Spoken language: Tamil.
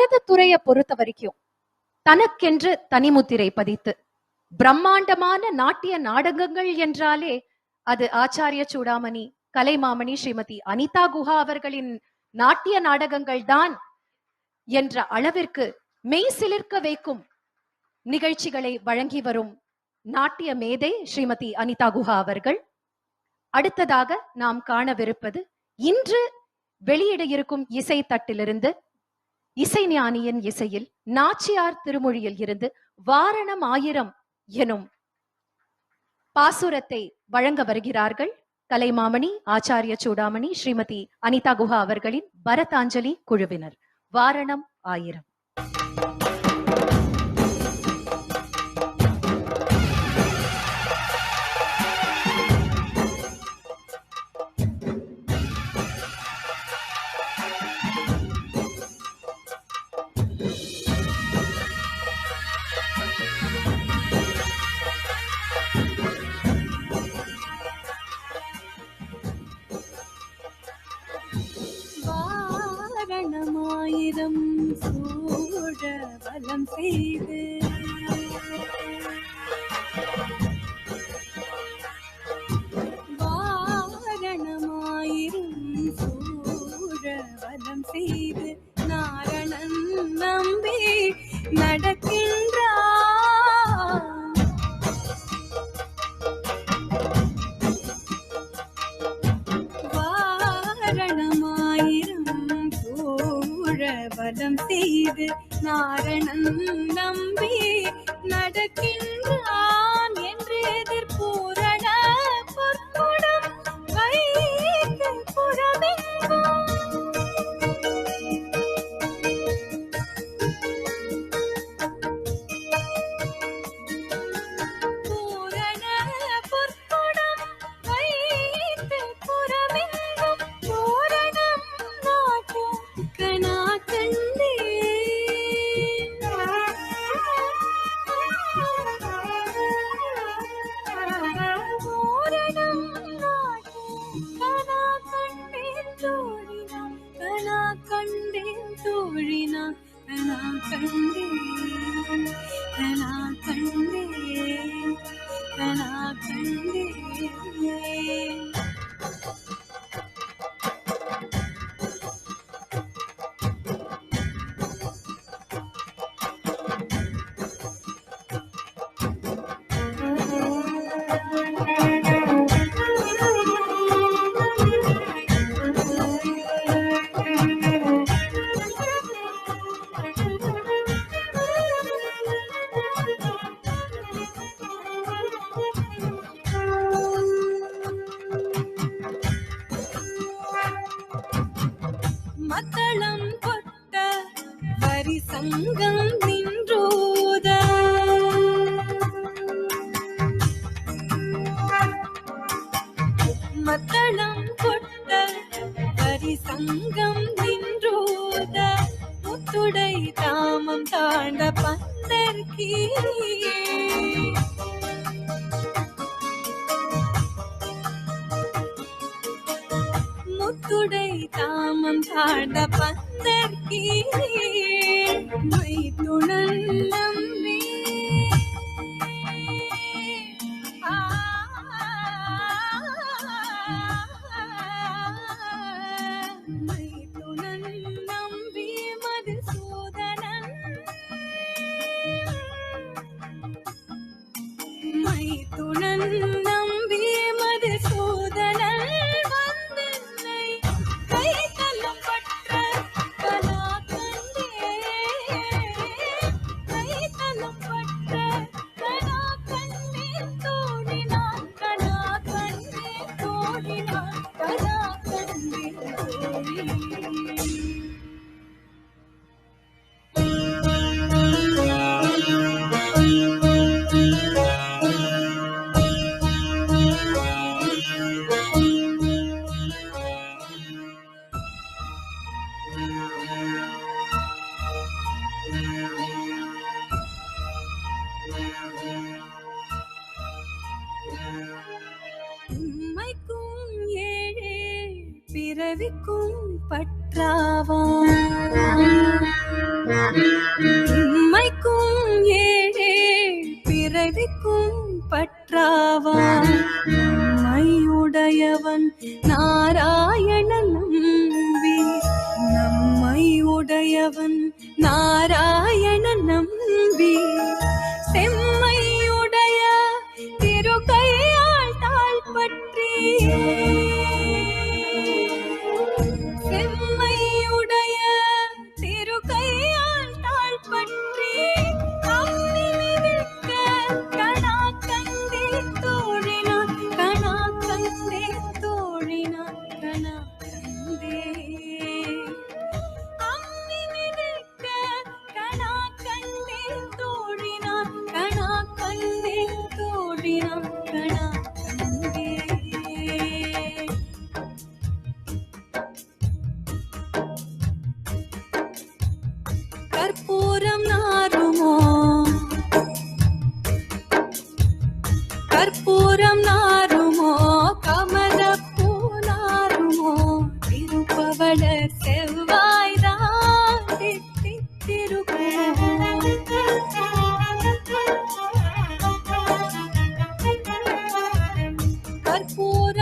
பரத துறையை பொறுத்த வரைக்கும் தனக்கென்று தனிமுத்திரை பதித்து பிரம்மாண்டமான நாட்டிய நாடகங்கள் என்றாலே அது ஆச்சாரிய சூடாமணி கலைமாமணி ஸ்ரீமதி அனிதா குஹா அவர்களின் நாட்டிய நாடகங்கள் தான் என்ற அளவிற்கு மெய் சிலிர்க்க வைக்கும் நிகழ்ச்சிகளை வழங்கி வரும் நாட்டிய மேதை ஸ்ரீமதி அனிதா குஹா அவர்கள். அடுத்ததாக நாம் காணவிருப்பது இன்று வெளியிட இருக்கும் இசை தட்டிலிருந்து இசை ஞானியின் இசையில் நாச்சியார் திருமொழியில் இருந்து வாரணம் ஆயிரம் எனும் பாசுரத்தை வழங்க வருகிறார்கள். கலைமாமணி ஆச்சாரிய சூடாமணி ஸ்ரீமதி அனிதா குஹா அவர்களின் பரதாஞ்சலி குழுவினர். வாரணம் ஆயிரம். Bye. வரி சங்கம் நின்றோத? மத்தளம் கொட்ட வரி சங்கம் நின்றோத? முத்துடை தாமம் தாண்ட பந்தர்கீ முத்துடை தாமம் தாண்ட பந்தர்கீ மை துணல் உம்மைக்கும் ஏழே ஏழே பிறவிக்கும் பற்றாவான் மையுடையவன் நாரா Vua